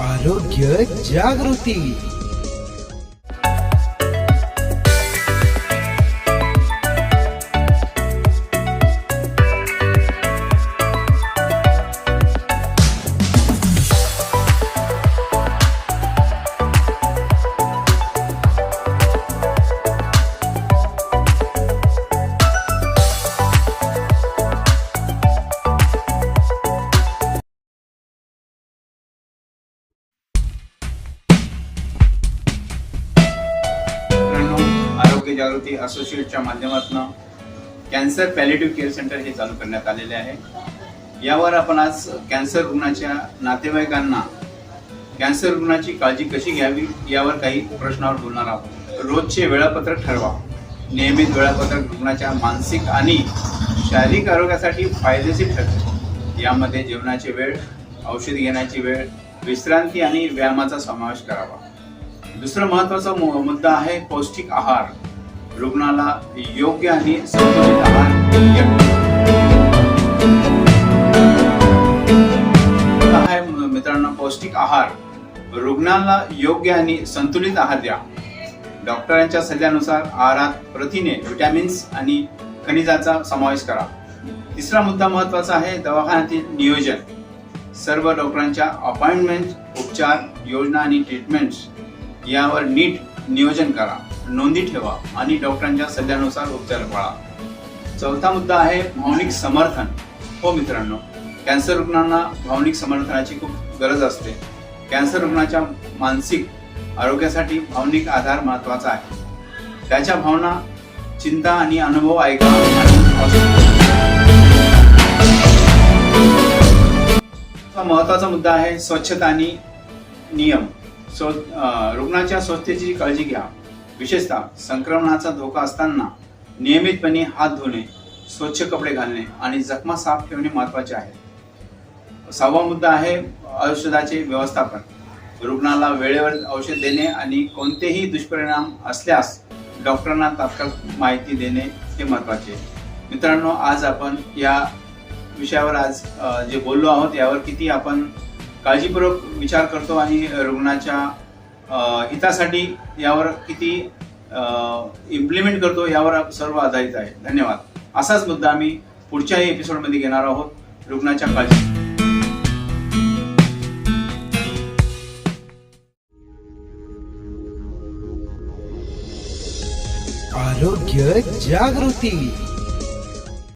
आरोग्य जागृती. आरोग्य जागृती असोसिएटच्या माध्यमातून कॅन्सर पॅलेटिव्ह केअर सेंटर हे चालू करण्यात आलेले आहे. यावर आपण आज कॅन्सर रुग्णाच्या नातेवाईकांना कॅन्सर रुग्णाची काळजी कशी घ्यावी यावर काही प्रश्नावर बोलणार आहोत. रोजचे वेळापत्रक ठरवा. नियमित वेळापत्रक रुग्णाच्या मानसिक आणि शारीरिक आरोग्यासाठी फायदेशीर ठरते. यामध्ये जेवणाची वेळ औषध घेण्याची वेळ विश्रांती आणि व्यायामाचा समावेश करावा. दुसरा महत्त्वाचा मुद्दा आहे पौष्टिक आहार. रुग्णाला योग्य आणि संतुलित आहार आहे मित्रांनो पौष्टिक आहार. रुग्णाला योग्य आणि संतुलित आहार द्या. डॉक्टरांच्या सल्ल्यानुसार आहारात प्रथिने व्हिटॅमिन्स आणि खनिजाचा समावेश करा. तिसरा मुद्दा महत्त्वाचा आहे दवाखान्यातील नियोजन. सर्व डॉक्टरांच्या अपॉइंटमेंट उपचार योजना आणि ट्रीटमेंट्स यावर नीट नियोजन करा नोंदी ठेवा आणि डॉक्टरांच्या सल्ल्यानुसार उपचार पाळा. चौथा मुद्दा आहे भावनिक समर्थन. हो मित्रांनो कॅन्सर रुग्णांना भावनिक समर्थनाची खूप गरज असते. कॅन्सर रुग्णाच्या मानसिक आरोग्यासाठी भावनिक आधार महत्त्वाचा आहे. त्याच्या भावना चिंता आणि अनुभव ऐका. महत्त्वाचा मुद्दा आहे स्वच्छता आणि नियम. स्व रुग्णाच्या स्वच्छतेची काळजी घ्या. विशेषतः संक्रमणाचा धोका असताना नियमितपणे हात धुणे स्वच्छ कपडे घालणे आणि जखमा साफ ठेवणे महत्त्वाचे आहे. सहावा मुद्दा आहे औषधाचे व्यवस्थापन. रुग्णाला वेळेवर औषध देणे आणि कोणतेही दुष्परिणाम असल्यास डॉक्टरांना तात्काळ माहिती देणे हे महत्त्वाचे मित्रांनो आज आपण या विषयावर आज जे बोललो आहोत यावर किती आपण काळजीपूर्वक विचार करतो आणि रुग्णाच्या हितासाठी यावर किती इम्प्लिमेंट करतो यावर सर्व आधारित आहे. धन्यवाद. असाच मुद्दा आम्ही पुढच्याही एपिसोडमध्ये घेणार आहोत. रुग्णाच्या काळजी. आरोग्य जागृती.